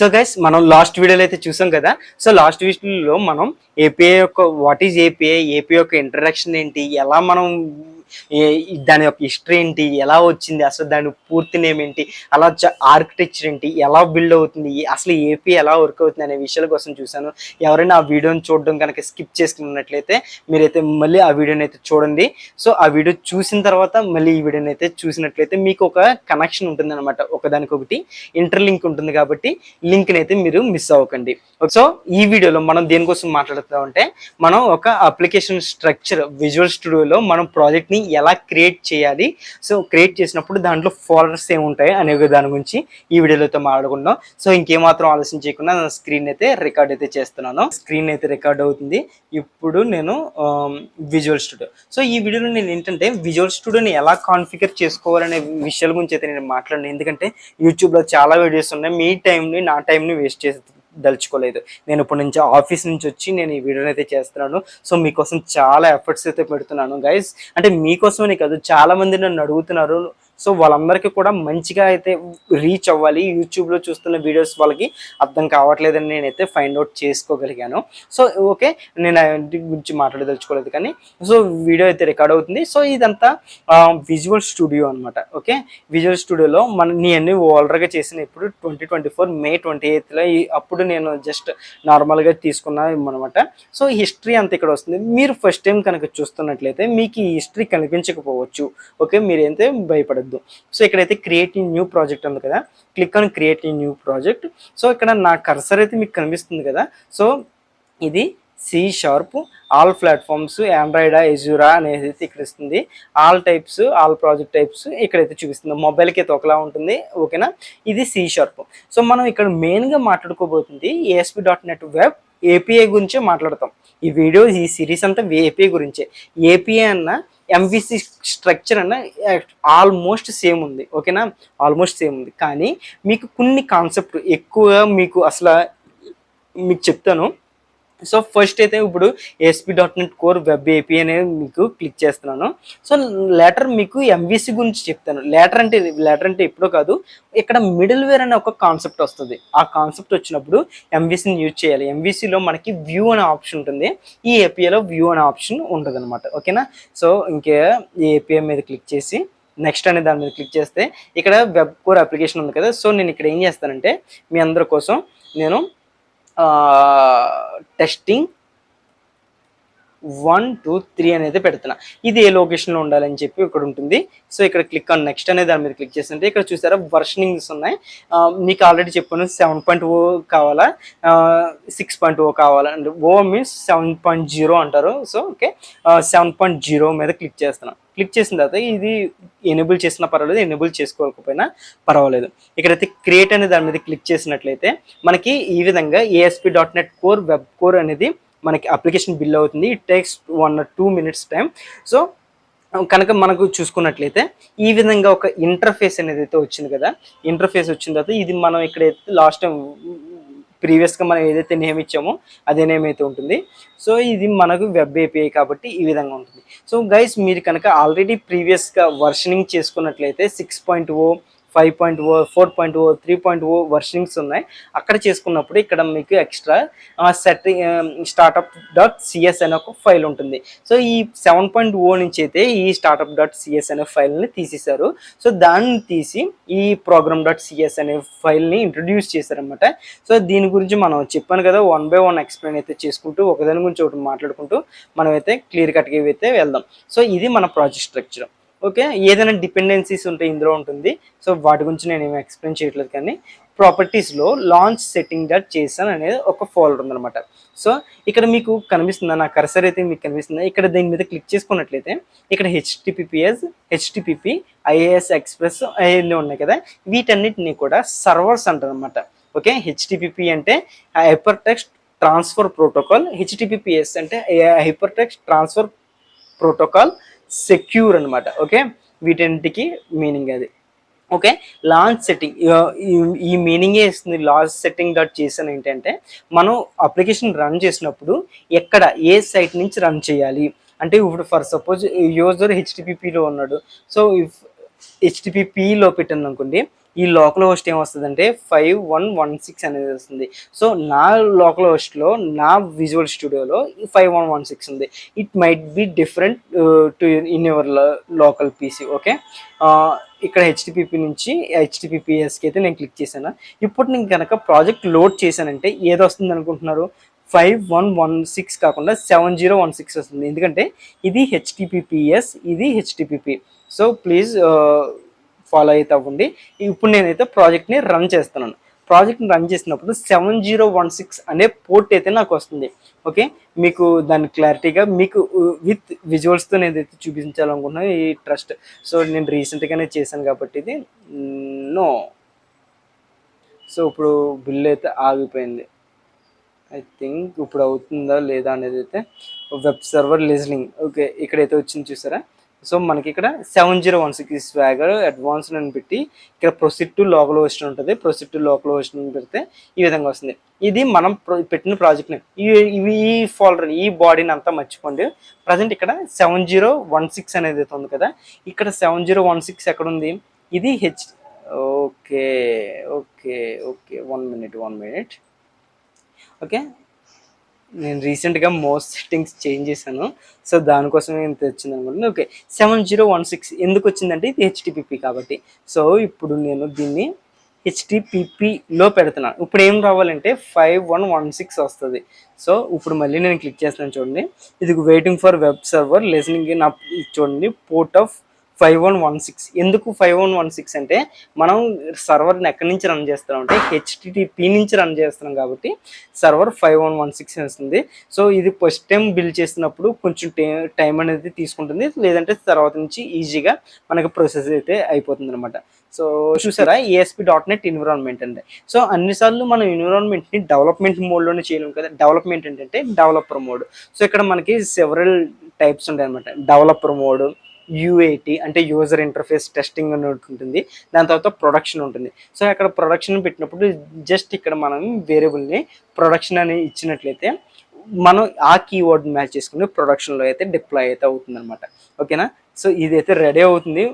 So guys మనం last వీడియోలో అయితే చూసాం కదా. సో లాస్ట్ వీడియోలో మనం ఏపీఐ యొక్క వాట్ ఈజ్ ఏపీఐ ఏపీఐ యొక్క ఇంట్రడక్షన్ ఏంటి? ఎలా మనం దాని యొక్క హిస్టరీ ఏంటి? ఎలా వచ్చింది? అసలు దాని పూర్తి నేమ్ ఏంటి? అలా ఆర్కిటెక్చర్ ఏంటి? ఎలా బిల్డ్ అవుతుంది? అసలు ఏపీ ఎలా వర్క్ అవుతుంది అనే విషయాల కోసం చూశాను. ఎవరైనా ఆ వీడియోని చూడడం కనుక స్కిప్ చేసుకున్నట్లయితే మీరైతే మళ్ళీ ఆ వీడియోని అయితే చూడండి. సో ఆ వీడియో చూసిన తర్వాత మళ్ళీ ఈ వీడియోని అయితే చూసినట్లయితే మీకు ఒక కనెక్షన్ ఉంటుంది అనమాట ఒకదానికొకటి ఇంటర్లింక్ ఉంటుంది కాబట్టి లింక్ని అయితే మీరు మిస్ అవ్వకండి. సో ఈ వీడియోలో మనం దేనికోసం మాట్లాడుతామంటే మనం ఒక అప్లికేషన్ స్ట్రక్చర్ విజువల్ స్టూడియోలో మనం ప్రాజెక్ట్ని ఎలా క్రియేట్ చేయాలి? సో క్రియేట్ చేసినప్పుడు దాంట్లో ఫాలోవర్స్ ఏముంటాయి అనే దాని గురించి ఈ వీడియోలో అయితే మాట్లాడుకుందాం. సో ఇంకేమాత్రం ఆలోచన చేయకుండా నా స్క్రీన్ అయితే రికార్డ్ అయితే చేస్తున్నాను. స్క్రీన్ అయితే రికార్డ్ అవుతుంది. ఇప్పుడు నేను విజువల్ స్టూడియో సో ఈ వీడియోలో నేను ఏంటంటే విజువల్ స్టూడియోని ఎలా కాన్ఫిగర్ చేసుకోవాలనే విషయాల గురించి అయితే నేను మాట్లాడను. ఎందుకంటే యూట్యూబ్లో చాలా వీడియోస్ ఉన్నాయి. మీ టైంని నా టైంని వేస్ట్ చేసి దలుచుకోలేదు. నేను ఇప్పటి నుంచి ఆఫీస్ నుంచి వచ్చి నేను ఈ వీడియోని అయితే చేస్తున్నాను. సో మీకోసం చాలా ఎఫర్ట్స్ అయితే పెడుతున్నాను గైస్. అంటే మీకోసమని కాదు చాలా మంది నన్ను అడుగుతున్నారు సో వాళ్ళందరికీ కూడా మంచిగా అయితే రీచ్ అవ్వాలి. యూట్యూబ్లో చూస్తున్న వీడియోస్ వాళ్ళకి అర్థం కావట్లేదని నేనైతే ఫైండ్ అవుట్ చేసుకోగలిగాను. సో ఓకే నేను వాటి గురించి మాట్లాడదలుచుకోలేదు కానీ సో వీడియో అయితే రికార్డ్ అవుతుంది. సో ఇదంతా విజువల్ స్టూడియో అనమాట ఓకే విజువల్ స్టూడియోలో మన నేను ఓల్డర్గా చేసిన ఇప్పుడు twenty twenty four May twenty ఎయిత్లో అప్పుడు నేను జస్ట్ నార్మల్గా తీసుకున్నా అనమాట సో హిస్టరీ అంతా ఇక్కడ వస్తుంది. మీరు ఫస్ట్ టైం కనుక చూస్తున్నట్లయితే మీకు ఈ హిస్టరీ కనిపించకపోవచ్చు. ఓకే మీరైతే భయపడద్దు సో ఇక్కడైతే క్రియేట్ న్యూ ప్రాజెక్ట్ ఉంది కదా. Click on create new project so ఇక్కడ నా కర్సర్ అయితే మీకు కనిపిస్తుంది కదా. సో ఇది సి షార్ప్ ఆల్ ప్లాట్ఫామ్స్ ఆండ్రాయిడా ఎజూరా అనేది అయితే ఇక్కడ ఇస్తుంది. All types all project types ఇక్కడైతే చూపిస్తుంది. మొబైల్కి అయితే ఒకలా ఉంటుంది. ఓకేనా ఇది సి షార్ప్ సో మనం ఇక్కడ మెయిన్గా మాట్లాడుకోబోతుంది ASP dot net web API గురించే మాట్లాడతాం. ఈ వీడియో ఈ సిరీస్ అంతా ఏపీఐ గురించే. ఏపీఐ అన్న ఎంవిసి స్ట్రక్చర్ అన్న ఆల్మోస్ట్ సేమ్ ఉంది. ఓకేనా ఆల్మోస్ట్ సేమ్ ఉంది. కానీ మీకు కొన్ని కాన్సెప్ట్ ఎక్కువ మీకు అసలు మీకు చెప్తాను. సో ఫస్ట్ అయితే ఇప్పుడు ASP dot net core web API అనేది మీకు క్లిక్ చేస్తున్నాను. సో లెటర్ మీకు ఎంవిసి గురించి చెప్తాను. లెటర్ అంటే లెటర్ అంటే ఎప్పుడో కాదు ఇక్కడ మిడిల్ వేర్ అనే ఒక కాన్సెప్ట్ వస్తుంది. ఆ కాన్సెప్ట్ వచ్చినప్పుడు ఎంవిసిని యూజ్ చేయాలి. ఎంవిసిలో మనకి వ్యూ అనే ఆప్షన్ ఉంటుంది. ఈ ఏపీఐలో వ్యూ అనే ఆప్షన్ ఉంటుంది అనమాట ఓకేనా సో ఇంకే ఈ ఏపీఐ మీద క్లిక్ చేసి నెక్స్ట్ అనే దాని మీద క్లిక్ చేస్తే ఇక్కడ వెబ్ కోర్ అప్లికేషన్ ఉంది కదా? సో నేను ఇక్కడ ఏం చేస్తానంటే మీ అందరి కోసం నేను టెస్టింగ్ వన్ టూ త్రీ అనేది పెడుతున్నా. ఇది ఏ లొకేషన్లో ఉండాలని చెప్పి ఇక్కడ ఉంటుంది. సో ఇక్కడ క్లిక్ ఆన్ నెక్స్ట్ అనేది దాని మీద క్లిక్ చేస్తుంటే ఇక్కడ చూసారా వర్షనింగ్స్ ఉన్నాయి. మీకు ఆల్రెడీ చెప్పాను సెవెన్ పాయింట్ ఓ కావాలా? సిక్స్ పాయింట్ ఓ కావాలా? అంటే O means seven point zero అంటారు. So okay. Seven point zero మీద క్లిక్ చేస్తున్నాను క్లిక్ చేసిన తర్వాత ఇది ఎనేబుల్ చేసినా పర్వాలేదు ఎనేబుల్ చేసుకోకపోయినా పర్వాలేదు. ఇక్కడైతే క్రియేట్ అనే దాని మీద క్లిక్ చేసినట్లయితే మనకి ఈ విధంగా ASP dot net core web core అనేది మనకి అప్లికేషన్ బిల్ అవుతుంది. It takes one two minutes time so కనుక మనకు చూసుకున్నట్లయితే ఈ విధంగా ఒక ఇంటర్ఫేస్ అనేది అయితే వచ్చింది కదా. ఇంటర్ఫేస్ వచ్చిన తర్వాత ఇది మనం ఇక్కడైతే లాస్ట్ టైం ప్రీవియస్గా మనం ఏదైతే నేమ్ ఇచ్చామో అదే నేమ్ అయితే ఉంటుంది. సో ఇది మనకు వెబ్ ఏపీఐ కాబట్టి ఈ విధంగా ఉంటుంది. సో గైస్ మీరు కనుక ఆల్రెడీ ప్రీవియస్గా వర్షనింగ్ చేసుకున్నట్లయితే six point O five point O four point O three point O versionings ఉన్నాయి. అక్కడ చేసుకున్నప్పుడు ఇక్కడ మీకు extra setting startup dot CS అనే ఒక ఫైల్ ఉంటుంది. సో ఈ సెవెన్ పాయింట్ ఓ నుంచి అయితే ఈ స్టార్ట్అప్ డాట్ సిఎస్ అనే ఫైల్ని తీసేశారు. సో దాన్ని తీసి ఈ ప్రోగ్రామ్ డాట్ సిఎస్ అనే ఫైల్ని ఇంట్రడ్యూస్ చేశారనమాట సో దీని గురించి మనం చెప్పాను కదా వన్ బై వన్ ఎక్స్ప్లెయిన్ అయితే చేసుకుంటూ ఒకదాని గురించి ఒకటి మాట్లాడుకుంటూ మనం అయితే క్లియర్ కట్గా అయితే వెళ్దాం. సో ఇది మన ప్రాజెక్ట్ స్ట్రక్చర్ ఓకే? ఏదైనా డిపెండెన్సీస్ ఉంటే ఇందులో ఉంటుంది. సో వాటి గురించి నేను ఏమి ఎక్స్ప్లెయిన్ చేయట్లేదు కానీ ప్రాపర్టీస్లో లాంచ్ సెట్టింగ్ డాట్ చేశాను అనేది ఒక ఫోల్డర్ ఉందన్నమాట. సో ఇక్కడ మీకు కనిపిస్తుందా? నా కర్సర్ అయితే మీకు కనిపిస్తుందా? ఇక్కడ దీని మీద క్లిక్ చేసుకున్నట్లయితే ఇక్కడ హెచ్టిపిపిఎస్ హెచ్టిపిపి ఐఏఎస్ ఎక్స్ప్రెస్ అవన్నీ ఉన్నాయి కదా? వీటన్నిటిని కూడా సర్వర్స్ అంటారు అనమాట ఓకే హెచ్టిపిపి అంటే hyper text transfer protocol HTTPS అంటే hyper text transfer protocol secure అనమాట ఓకే వీటన్నిటికి మీనింగ్ అది. ఓకే లాంచ్ సెట్టింగ్ ఈ మీనింగే ఇస్తుంది? లాంచ్ సెట్టింగ్ డాట్ చేసాను ఏంటంటే మనం అప్లికేషన్ రన్ చేసినప్పుడు ఎక్కడ ఏ సైట్ నుంచి రన్ చేయాలి? అంటే ఇప్పుడు ఫర్ సపోజ్ యూజర్ హెచ్టిపిపిలో ఉన్నాడు. సో ఇఫ్ హెచ్టిపిపిలో పెట్టాను అనుకోండి ఈ లోకల్ హోస్ట్ ఏమొస్తుందంటే ఫైవ్ వన్ వన్ సిక్స్ అనేది వస్తుంది. సో నా లోకల్ హోస్ట్లో నా విజువల్ స్టూడియోలో ఫైవ్ వన్ వన్ సిక్స్ ఉంది. It might be different to in your local PC okay ఇక్కడ హెచ్టిపిపి నుంచి హెచ్టిపిపిఎస్కి అయితే నేను క్లిక్ చేశాను. ఇప్పుడు నేను కనుక ప్రాజెక్ట్ లోడ్ చేశానంటే ఏది వస్తుంది అనుకుంటున్నారు? ఫైవ్ వన్ వన్ సిక్స్ కాకుండా సెవెన్ జీరో వన్ సిక్స్ వస్తుంది. ఎందుకంటే ఇది హెచ్టిపిపిఎస్ ఇది హెచ్టిపిపి సో ప్లీజ్ ఫాలో అయితే అవ్వండి. ఇప్పుడు నేనైతే ప్రాజెక్ట్ని రన్ చేస్తున్నాను. ప్రాజెక్ట్ని రన్ చేసినప్పుడు సెవెన్ జీరో వన్ సిక్స్ అనే పోర్ట్ అయితే నాకు వస్తుంది. ఓకే మీకు దాని క్లారిటీగా మీకు విత్ విజువల్స్తో నేను అయితే చూపించాలనుకుంటున్నాను ఈ ట్రస్ట్ సో నేను రీసెంట్గానే చేశాను కాబట్టి ఇది mm, నో సో ఇప్పుడు బిల్ అయితే ఆగిపోయింది. ఐ థింక్ ఇప్పుడు అవుతుందా లేదా అనేది అయితే వెబ్ సర్వర్ లిజనింగ్ ఓకే ఇక్కడైతే వచ్చింది చూసారా? సో మనకి ఇక్కడ seven zero one six swagger advance అని పెట్టి ఇక్కడ ప్రొసీడ్ టు లోకల్ ఓషన్ ఉంటుంది. ప్రొసీడ్ టు లోకల్ హోస్ట్ పెడితే ఈ విధంగా వస్తుంది. ఇది మనం పెట్టిన ప్రాజెక్ట్ని నేమ్ ఇవి ఈ ఫోల్డర్ ఈ బాడీని అంతా మర్చిపోండి. ప్రజెంట్ ఇక్కడ సెవెన్ జీరో వన్ సిక్స్ అనేది అయితే ఉంది కదా. ఇక్కడ సెవెన్ జీరో వన్ సిక్స్ ఎక్కడ ఉంది? ఇది H okay okay okay one minute one minute okay నేను రీసెంట్గా మోస్ట్ సెట్టింగ్స్ చేంజ్ చేశాను. సో దానికోసం ఇంత వచ్చింది అనమాట okay seven zero one six ఎందుకు వచ్చిందంటే ఇది హెచ్టిపిపి కాబట్టి. సో ఇప్పుడు నేను దీన్ని హెచ్టిపిపిలో పెడుతున్నాను ఇప్పుడు ఏం రావాలంటే ఫైవ్ వన్ వన్ సిక్స్ వస్తుంది. సో ఇప్పుడు మళ్ళీ నేను క్లిక్ చేస్తాను చూడండి. ఇది waiting for web server listening నా చూడండి. Port of five one one six. ఎందుకు ఫైవ్ వన్ వన్ సిక్స్ అంటే మనం సర్వర్ని ఎక్కడి నుంచి రన్ చేస్తున్నాం అంటే హెచ్టిటిపి నుంచి రన్ చేస్తున్నాం కాబట్టి server five one one six వస్తుంది. సో ఇది ఫస్ట్ టైం బిల్డ్ చేసినప్పుడు కొంచెం టైం అనేది తీసుకుంటుంది. లేదంటే తర్వాత నుంచి ఈజీగా మనకి ప్రాసెస్ అయితే అయిపోతుంది అనమాట సో చూసారా ఏఎస్పి డాట్ నెట్ ఎన్విరాన్మెంట్ అంటే సో అన్నిసార్లు మనం ఎన్విరాన్మెంట్ని డెవలప్మెంట్ మోడ్లోనే చేయలేము కదా. డెవలప్మెంట్ ఏంటంటే డెవలపర్ మోడ్. సో ఇక్కడ మనకి సెవరల్ టైప్స్ ఉంటాయి అనమాట డెవలపర్ మోడ్ యూఏటి అంటే యూజర్ ఇంటర్ఫేస్ టెస్టింగ్ అని ఉంటుంది. దాని తర్వాత ప్రొడక్షన్ ఉంటుంది. సో అక్కడ ప్రొడక్షన్ పెట్టినప్పుడు జస్ట్ ఇక్కడ మనం వేరియబుల్ని ప్రొడక్షన్ అని ఇచ్చినట్లయితే మనం ఆ కీవర్డ్ మ్యాచ్ చేసుకుని ప్రొడక్షన్లో అయితే డిప్లాయ్ అయితే అవుతుందన్నమాట. ఓకేనా? సో ఇది అయితే రెడీ అవుతుంది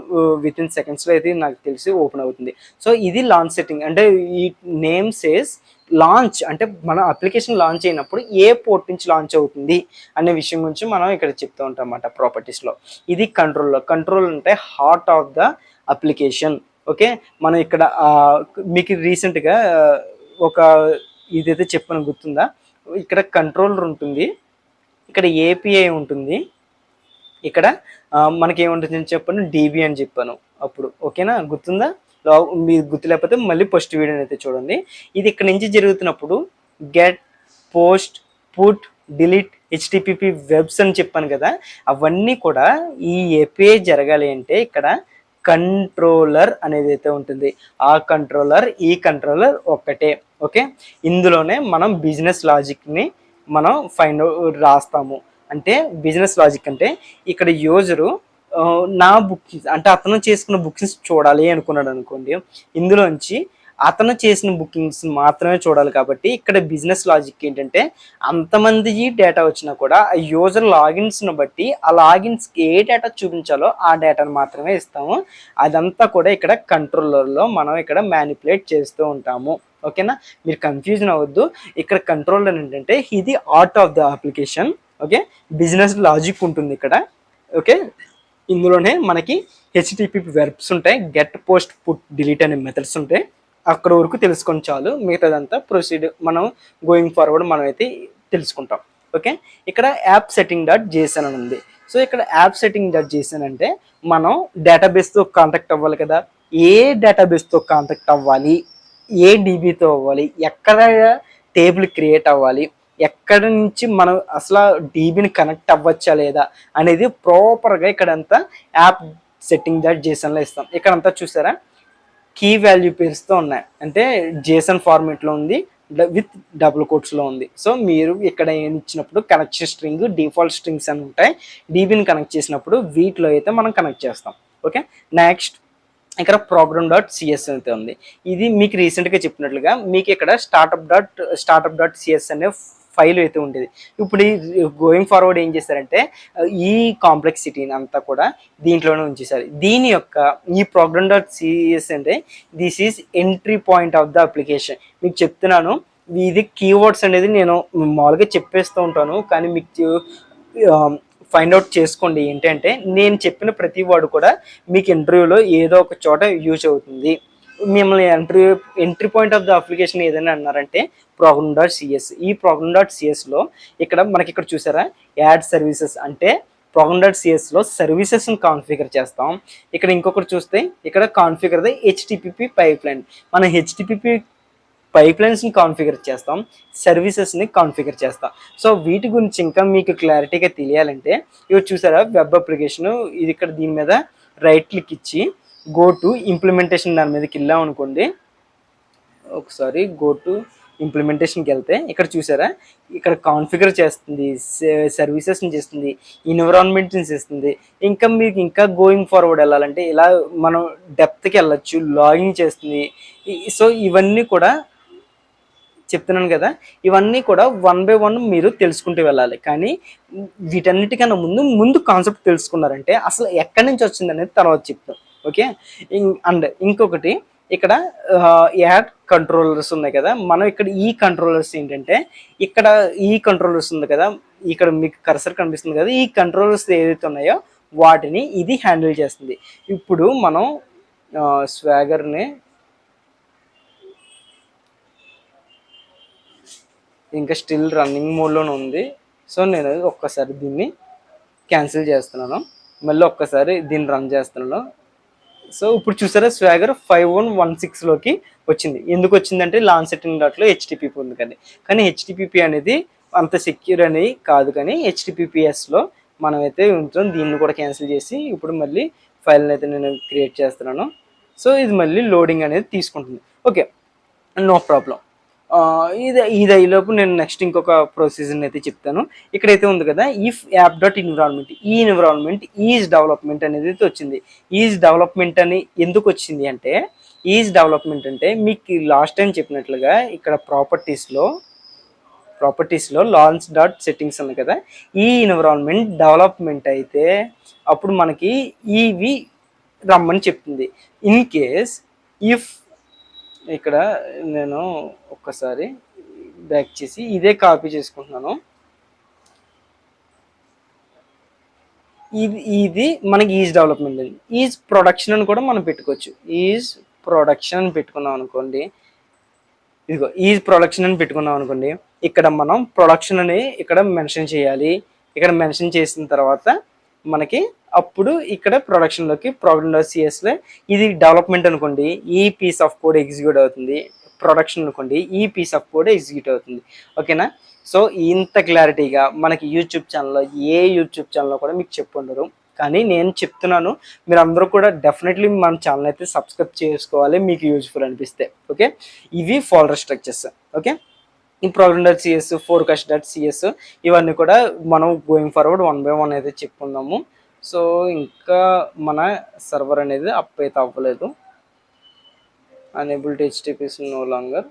విత్ ఇన్ సెకండ్స్లో అయితే నాకు తెలిసి ఓపెన్ అవుతుంది. సో ఇది లాంచ్ సెట్టింగ్ అంటే ఈ నేమ్ సేస్ లాంచ్ అంటే మన అప్లికేషన్ లాంచ్ అయినప్పుడు ఏ పోర్ట్ నుంచి లాంచ్ అవుతుంది అనే విషయం గురించి మనం ఇక్కడ చెప్తూ ఉంటాం అన్నమాట ప్రాపర్టీస్లో ఇది కంట్రోల్లో కంట్రోల్ అంటే heart of the application okay? మనం ఇక్కడ మీకు రీసెంట్గా ఒక ఇదైతే చెప్పను గుర్తుందా? ఇక్కడ కంట్రోలర్ ఉంటుంది. ఇక్కడ ఏపీఐ ఉంటుంది. ఇక్కడ మనకి ఏముంటుంది అని చెప్పాను డీబీ అని చెప్పాను అప్పుడు. ఓకేనా? గుర్తుందా? లో- మీరు గుర్తు లేకపోతే మళ్ళీ ఫస్ట్ వీడియోని అయితే చూడండి. ఇది ఇక్కడ నుంచి జరుగుతున్నప్పుడు get post put delete HTTP verbs అని చెప్పాను కదా అవన్నీ కూడా ఈ ఏపీఐ జరగాలి అంటే ఇక్కడ కంట్రోలర్ అనేది అయితే ఉంటుంది. ఆ కంట్రోలర్ ఈ కంట్రోలర్ ఒక్కటే. ఓకే? ఇందులోనే మనం బిజినెస్ లాజిక్ని మనం ఫైండ్ రాస్తాము. అంటే బిజినెస్ లాజిక్ అంటే ఇక్కడ యూజరు నా బుకింగ్స్ అంటే అతను చేసుకున్న బుకింగ్స్ చూడాలి అనుకున్నాడు అనుకోండి. ఇందులోంచి అతను చేసిన బుకింగ్స్ మాత్రమే చూడాలి కాబట్టి ఇక్కడ బిజినెస్ లాజిక్ ఏంటంటే అంతమంది డేటా వచ్చినా కూడా ఆ యూజర్ లాగిన్స్ను బట్టి ఆ లాగిన్స్కి ఏ డేటా చూపించాలో ఆ డేటాను మాత్రమే ఇస్తాము. అదంతా కూడా ఇక్కడ కంట్రోలర్లో మనం ఇక్కడ మ్యానిపులేట్ చేస్తూ ఉంటాము. ఓకేనా? మీరు కన్ఫ్యూజన్ అవ్వద్దు. ఇక్కడ కంట్రోలర్ ఏంటంటే ఇది heart of the application. Okay? Business logic ఉంటుంది ఇక్కడ. ఓకే? ఇందులోనే మనకి హెచ్టిపి వెర్బ్స్ ఉంటాయి గెట్ పోస్ట్ పుట్ డిలీట్ అనే మెథడ్స్ ఉంటాయి. అక్కడ వరకు తెలుసుకొని చాలు. మిగతాదంతా ప్రొసీడ్ మనం గోయింగ్ ఫార్వర్డ్ మనం అయితే తెలుసుకుంటాం. ఓకే? ఇక్కడ యాప్ సెట్టింగ్ డాట్ జేసన్ అని ఉంది. సో ఇక్కడ యాప్ సెట్టింగ్ డాట్ జేసన్ అంటే మనం డేటాబేస్తో కాంటాక్ట్ అవ్వాలి కదా. ఏ డేటాబేస్తో కాంటాక్ట్ అవ్వాలి? ఏ డీబీతో అవ్వాలి? ఎక్కడ టేబుల్ క్రియేట్ అవ్వాలి? ఎక్కడి నుంచి మనం అసలు డీబీని కనెక్ట్ అవ్వచ్చా లేదా అనేది ప్రాపర్గా ఇక్కడంతా యాప్ సెట్టింగ్ దాట్ జేసన్లో ఇస్తాం. ఇక్కడంతా చూసారా? కీ వాల్యూ పేర్స్తో ఉన్నాయి. అంటే జేసన్ ఫార్మేట్లో ఉంది విత్ డబుల్ కోట్స్లో ఉంది. సో మీరు ఇక్కడ ఏం ఇచ్చినప్పుడు కనెక్షన్ స్ట్రింగ్ డిఫాల్ట్ స్ట్రింగ్స్ అని ఉంటాయి డీబీని కనెక్ట్ చేసినప్పుడు వీటిలో అయితే మనం కనెక్ట్ చేస్తాం. ఓకే నెక్స్ట్ ఇక్కడ ప్రోగ్రామ్ డాట్ సిఎస్ అయితే ఉంది. ఇది మీకు రీసెంట్గా చెప్పినట్లుగా మీకు ఇక్కడ startup dot startup dot CS అనే ఫైల్ అయితే ఉండేది. ఇప్పుడు గోయింగ్ ఫార్వర్డ్ ఏం చేశారంటే ఈ కాంప్లెక్సిటీని అంతా కూడా దీంట్లోనే ఉంచేసారు దీని యొక్క ఈ ప్రోగ్రామ్ డాట్ సిఎస్ అంటే this is entry point of the application మీకు చెప్తున్నాను ఇది కీవర్డ్స్ అనేది నేను మామూలుగా చెప్పేస్తూ ఉంటాను కానీ మీకు ఫైండ్ అవుట్ చేసుకోండి. ఏంటంటే నేను చెప్పిన ప్రతి వాడు కూడా మీకు ఇంటర్వ్యూలో ఏదో ఒక చోట యూజ్ అవుతుంది. మిమ్మల్ని entry entry point of the application ఏదైనా అన్నారంటే ప్రోగ్రామ్ డాట్ సిఎస్ ఈ ప్రోగ్రామ్ డాట్ సిఎస్లో ఇక్కడ మనకి ఇక్కడ చూసారా? యాడ్ సర్వీసెస్ అంటే ప్రోగ్రామ్ డాట్ సిఎస్లో సర్వీసెస్ని కాన్ఫిగర్ చేస్తాం. ఇక్కడ ఇంకొకటి చూస్తే ఇక్కడ configure the HTTP pipeline మనం హెచ్టిపిపి పైప్ లైన్స్ని కాన్ఫిగర్ చేస్తాం. సర్వీసెస్ని కాన్ఫిగర్ చేస్తాం. సో వీటి గురించి ఇంకా మీకు క్లారిటీగా తెలియాలంటే ఇవి చూసారా? వెబ్ అప్లికేషన్ ఇది ఇక్కడ దీని మీద రైట్ క్లిక్ ఇచ్చి గో టు ఇంప్లిమెంటేషన్ దాని మీదకి వెళ్ళాం అనుకోండి. ఒకసారి గో టు ఇంప్లిమెంటేషన్కి వెళ్తే ఇక్కడ చూసారా? ఇక్కడ కాన్ఫిగర్ చేస్తుంది సర్వీసెస్ని చేస్తుంది ఎన్విరాన్మెంట్ని చేస్తుంది. ఇంకా మీకు ఇంకా గోయింగ్ ఫార్వర్డ్ వెళ్ళాలంటే ఇలా మనం డెప్త్కి వెళ్ళచ్చు లాగిన్ చేస్తుంది. సో ఇవన్నీ కూడా చెప్తున్నాను కదా ఇవన్నీ కూడా వన్ బై వన్ మీరు తెలుసుకుంటూ వెళ్ళాలి. కానీ వీటన్నిటికన్నా ముందు ముందు కాన్సెప్ట్ తెలుసుకున్నారంటే అసలు ఎక్కడి నుంచి వచ్చింది అనేది తర్వాత చెప్తాం. ఓకే? అండ్ ఇంకొకటి ఇక్కడ యాడ్ కంట్రోలర్స్ ఉన్నాయి కదా. మనం ఇక్కడ ఈ కంట్రోలర్స్ ఏంటంటే ఇక్కడ ఈ కంట్రోలర్స్ ఉంది కదా. ఇక్కడ మీకు కర్సర్ కనిపిస్తుంది కదా. ఈ కంట్రోలర్స్ ఏదైతే ఉన్నాయో వాటిని ఇది హ్యాండిల్ చేస్తుంది. ఇప్పుడు మనం స్వాగర్ని ఇంకా స్టిల్ రన్నింగ్ మోడ్లోనే ఉంది. సో నేను ఒక్కసారి దీన్ని క్యాన్సిల్ చేస్తున్నాను. మళ్ళీ ఒక్కసారి దీన్ని రన్ చేస్తున్నాను. సో ఇప్పుడు చూసారా స్వాగర్ ఫైవ్ వన్ వన్ సిక్స్లోకి వచ్చింది. ఎందుకు వచ్చిందంటే లాన్ సెట్టింగ్ డాట్లో హెచ్టిపిపి ఉంది కానీ కానీ హెచ్టిపిపి అనేది అంత సెక్యూర్ అనేది కాదు కానీ హెచ్టిపిపిఎస్లో మనమైతే ఉంచాం దీన్ని కూడా క్యాన్సిల్ చేసి ఇప్పుడు మళ్ళీ ఫైల్ని అయితే నేను క్రియేట్ చేస్తున్నాను. సో ఇది మళ్ళీ లోడింగ్ అనేది తీసుకుంటుంది. ఓకే నో ప్రాబ్లం ఇది ఇది అయ్యేలోపు నేను నెక్స్ట్ ఇంకొక ప్రొసీజర్ని అయితే చెప్తాను. ఇక్కడైతే ఉంది కదా ఇఫ్ యాప్ డాట్ ఎన్విరాన్మెంట్ ఈ ఎన్విరాన్మెంట్ ఈజ్ డెవలప్మెంట్ అనేది అయితే వచ్చింది. ఈజ్ డెవలప్మెంట్ అని ఎందుకు వచ్చింది అంటే ఈజ్ డెవలప్మెంట్ అంటే మీకు లాస్ట్ టైం చెప్పినట్లుగా ఇక్కడ ప్రాపర్టీస్లో ప్రాపర్టీస్లో లాన్స్ డాట్ సెట్టింగ్స్ ఉంది కదా ఈ ఎన్విరాన్మెంట్ డెవలప్మెంట్ అయితే అప్పుడు మనకి ఇవి రమ్మని చెప్తుంది. ఇన్ కేస్ ఇఫ్ ఇక్కడ నేను ఒక్కసారి బ్యాక్ చేసి ఇదే కాపీ చేసుకుంటున్నాను. ఇది ఇది మనకి ఈజ్ డెవలప్మెంట్ అండి. ఈజ్ ప్రొడక్షన్ అని కూడా మనం పెట్టుకోవచ్చు. ఈజ్ ప్రొడక్షన్ అని పెట్టుకున్నాం అనుకోండి. ఇదిగో ఈజ్ ప్రొడక్షన్ అని పెట్టుకున్నాం అనుకోండి. ఇక్కడ మనం ప్రొడక్షన్ అని ఇక్కడ మెన్షన్ చేయాలి. ఇక్కడ మెన్షన్ చేసిన తర్వాత మనకి అప్పుడు ఇక్కడ ప్రొడక్షన్లోకి ప్రోగ్రామ్లో సిఎస్లో ఇది డెవలప్మెంట్ అనుకోండి ఈ పీస్ ఆఫ్ కోడ్ ఎగ్జిక్యూట్ అవుతుంది. ప్రొడక్షన్ అనుకోండి ఈ పీస్ ఆఫ్ కోడ్ ఎగ్జిక్యూట్ అవుతుంది. ఓకేనా సో ఇంత క్లారిటీగా మనకి యూట్యూబ్ ఛానల్లో ఏ యూట్యూబ్ ఛానల్లో కూడా మీకు చెప్పుండరు కానీ నేను చెప్తున్నాను మీరు అందరూ కూడా డెఫినెట్లీ మన ఛానల్ అయితే సబ్స్క్రైబ్ చేసుకోవాలి మీకు యూజ్ఫుల్ అనిపిస్తే. ఓకే ఇవి ఫోల్డర్ స్ట్రక్చర్స్ ఓకే ఈ program dot CS forecast dot CS ఇవన్నీ కూడా మనం going forward one by one అయితే చెప్పుకుందాము. సో ఇంకా మన సర్వర్ అనేది అప్ అయితే అవ్వలేదు unable to HTTPS no longer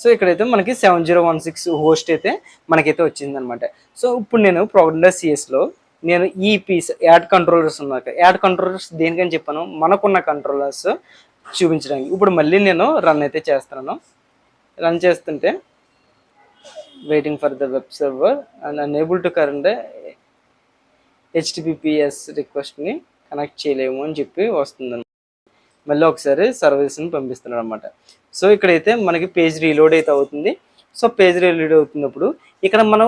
so ఇక్కడైతే మనకి seven zero one six host అయితే మనకైతే వచ్చింది అనమాట సో ఇప్పుడు నేను ప్రోగ్రామ్ సిఎస్లో నేను ఈ పీస్ యాడ్ కంట్రోలర్స్ ఉన్నాక యాడ్ కంట్రోలర్స్ దేనికని చెప్పాను? మనకున్న కంట్రోలర్స్ చూపించడానికి. ఇప్పుడు మళ్ళీ నేను రన్ అయితే చేస్తున్నాను రన్ చేస్తుంటే waiting for the web server and unable to current HTTPS రిక్వెస్ట్ని connect చేయలేము అని చెప్పి వస్తుంది మళ్ళీ ఒకసారి సర్వీస్ని పంపిస్తున్నాడు అనమాట సో ఇక్కడైతే మనకి పేజ్ రీలోడ్ అయితే అవుతుంది. సో పేజ్ రీలోడ్ అవుతున్నప్పుడు ఇక్కడ మనం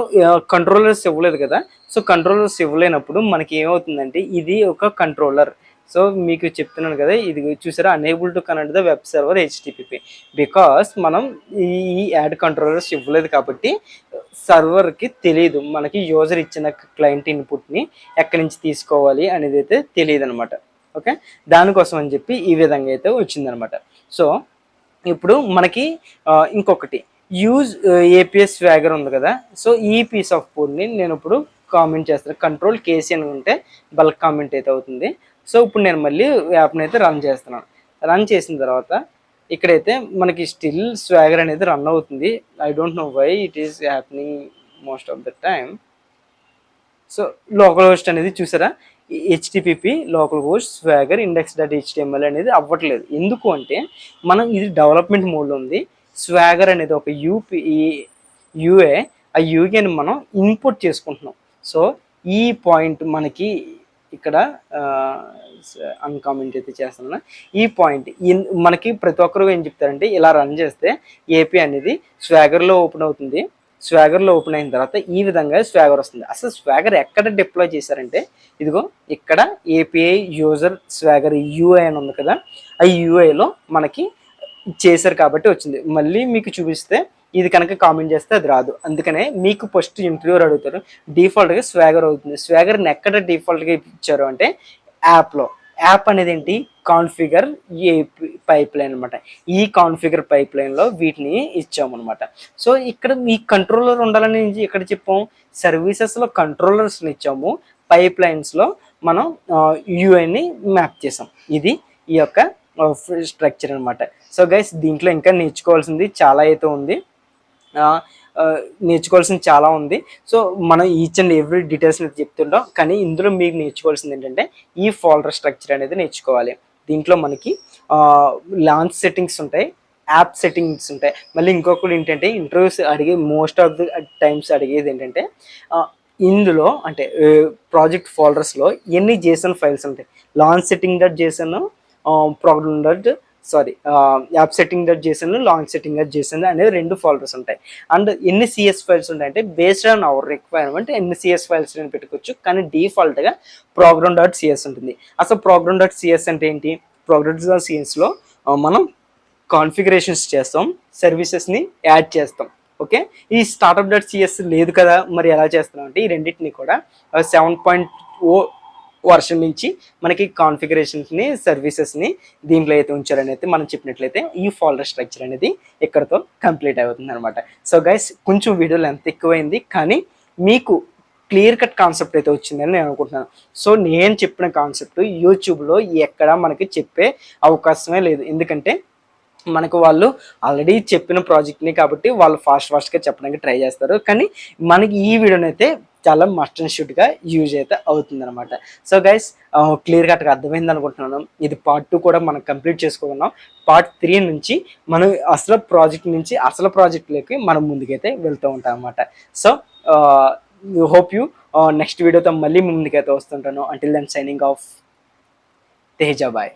కంట్రోలర్స్ ఇవ్వలేదు కదా. సో కంట్రోలర్స్ ఇవ్వలేనప్పుడు మనకి ఏమవుతుందంటే ఇది ఒక కంట్రోలర్ సో మీకు చెప్తున్నాను కదా ఇది చూసారా? Unable to connect the web server HTTP because మనం ఈ యాడ్ కంట్రోలర్స్ ఇవ్వలేదు కాబట్టి సర్వర్కి తెలియదు మనకి యూజర్ ఇచ్చిన క్లయింట్ ఇన్పుట్ని ఎక్కడి నుంచి తీసుకోవాలి అనేది అయితే తెలియదు అనమాట ఓకే దానికోసం అని చెప్పి ఈ విధంగా అయితే వచ్చిందనమాట సో ఇప్పుడు మనకి ఇంకొకటి. యూజ్ ఏపీఎస్ వ్యాగర్ ఉంది కదా. సో ఈ పీస్ ఆఫ్ కోడ్ని నేను ఇప్పుడు కామెంట్ చేస్తాను కంట్రోల్ కేసీ అని ఉంటే బల్క్ కామెంట్ అయితే అవుతుంది. సో ఇప్పుడు నేను మళ్ళీ యాప్ని అయితే రన్ చేస్తున్నాను. రన్ చేసిన తర్వాత ఇక్కడైతే మనకి స్టిల్ స్వాగర్ అనేది రన్ అవుతుంది. I don't know why it is happening most of the time. So local host అనేది చూసారా? HTTP local host swagger index dot HTML అనేది అవ్వట్లేదు. ఎందుకు అంటే మనం ఇది డెవలప్మెంట్ మోడ్లో ఉంది. స్వాగర్ అనేది ఒక యూపీ యూఏ ఆ యూఏని మనం ఇంపోర్ట్ చేసుకుంటున్నాం. సో ఈ పాయింట్ మనకి ఇక్కడ అన్కామెంట్ అయితే చేస్తున్నాను. ఈ పాయింట్ మనకి ప్రతి ఒక్కరు ఏం చెప్తారంటే ఇలా రన్ చేస్తే ఏపీ అనేది స్వాగర్లో ఓపెన్ అవుతుంది. స్వాగర్లో ఓపెన్ అయిన తర్వాత ఈ విధంగా స్వాగర్ వస్తుంది. అసలు స్వాగర్ ఎక్కడ డిప్లాయ్ చేశారంటే ఇదిగో ఇక్కడ ఏపీఐ యూజర్ స్వాగర్ యూఐ అని ఉంది కదా ఆ యూఐలో మనకి చేశారు కాబట్టి వచ్చింది. మళ్ళీ మీకు చూపిస్తే ఇది కనుక కామెంట్ చేస్తే అది రాదు. అందుకనే మీకు ఫస్ట్ ఇంటర్వ్యూర్ అడుగుతారు. డిఫాల్ట్గా స్వాగర్ అవుతుంది. స్వాగర్ని ఎక్కడ డిఫాల్ట్గా ఇచ్చారు అంటే యాప్లో యాప్ అనేది ఏంటి? కాన్ఫిగర్ ఏ పైప్ లైన్ అనమాట ఈ కాన్ఫిగర్ పైప్ లైన్లో వీటిని ఇచ్చామన్నమాట. సో ఇక్కడ మీ కంట్రోలర్ ఉండాలని ఇక్కడ చెప్పాం? సర్వీసెస్లో కంట్రోలర్స్ని ఇచ్చాము. పైప్ లైన్స్లో మనం యూఐని మ్యాప్ చేసాం. ఇది ఈ యొక్క స్ట్రక్చర్ అన్నమాట. సో గైస్ దీంట్లో ఇంకా నేర్చుకోవాల్సింది చాలా అయితే ఉంది. నేర్చుకోవాల్సింది చాలా ఉంది. సో మనం ఈచ్ అండ్ ఎవ్రీ డీటెయిల్స్ అనేది చెప్తుంటాం. కానీ ఇందులో మీకు నేర్చుకోవాల్సింది ఏంటంటే ఈ ఫోల్డర్ స్ట్రక్చర్ అనేది నేర్చుకోవాలి. దీంట్లో మనకి లాంచ్ సెట్టింగ్స్ ఉంటాయి యాప్ సెట్టింగ్స్ ఉంటాయి. మళ్ళీ ఇంకొకటి ఏంటంటే ఇంటర్వ్యూస్ అడిగే మోస్ట్ ఆఫ్ ది టైమ్స్ అడిగేది ఏంటంటే ఇందులో అంటే ప్రాజెక్ట్ ఫోల్డర్స్లో ఎన్ని జేసన్ ఫైల్స్ ఉంటాయి? Launch setting dot JSON problem dot sorry app setting dot చేసాను లాంగ్ సెట్టింగ్ డాట్ చేసాను అనేవి రెండు ఫోల్డర్స్ ఉంటాయి. అండ్ ఎన్ని సిఎస్ ఫైల్స్ ఉంటాయంటే బేస్డ్ ఆన్ అవర్ రిక్వైర్మెంట్ ఎన్ని సిఎస్ ఫైల్స్ అని పెట్టుకోవచ్చు కానీ డిఫాల్ట్గా ప్రోగ్రామ్ డాట్ సిఎస్ ఉంటుంది. అసలు ప్రోగ్రామ్ డాట్ సిఎస్ అంటే ఏంటి? ప్రోగ్రామ్ డాట్ సిఎస్లో మనం కాన్ఫిగరేషన్స్ చేస్తాం సర్వీసెస్ని యాడ్ చేస్తాం. ఓకే ఈ స్టార్ట్అప్ డాట్ సిఎస్ లేదు కదా మరి ఎలా చేస్తున్నాం అంటే ఈ రెండింటిని కూడా సెవెన్ పాయింట్ ఓ వర్షన్ నుంచి మనకి కాన్ఫిగరేషన్స్ని సర్వీసెస్ని దీంట్లో అయితే ఉంచారని అయితే మనం చెప్పినట్లయితే ఈ ఫోల్డర్ స్ట్రక్చర్ అనేది ఇక్కడతో కంప్లీట్ అవుతుంది అనమాట సో గైస్ కొంచెం వీడియో లెంత్ ఎక్కువైంది కానీ మీకు క్లియర్ కట్ కాన్సెప్ట్ అయితే వచ్చిందని నేను అనుకుంటున్నాను. సో నేను చెప్పిన కాన్సెప్ట్ యూట్యూబ్లో ఎక్కడా మనకి చెప్పే అవకాశమే లేదు. ఎందుకంటే మనకు వాళ్ళు ఆల్రెడీ చెప్పిన ప్రాజెక్ట్ని కాబట్టి వాళ్ళు ఫాస్ట్ ఫాస్ట్గా చెప్పడానికి ట్రై చేస్తారు. కానీ మనకి ఈ వీడియోని అయితే చాలా మస్ట్ అండ్ షూట్గా యూజ్ అయితే అవుతుంది అనమాట సో గైస్ క్లియర్ కట్గా అర్థమైంది అనుకుంటున్నాను. ఇది పార్ట్ టూ కూడా మనం కంప్లీట్ చేసుకున్నాం పార్ట్ త్రీ నుంచి మనం అసలు ప్రాజెక్ట్ నుంచి అసలు ప్రాజెక్ట్లోకి మనం ముందుకైతే వెళ్తూ ఉంటాం అనమాట సో హోప్ యూ నెక్స్ట్ వీడియోతో మళ్ళీ ముందుకైతే వస్తుంటాను. Until then signing off Tejabhai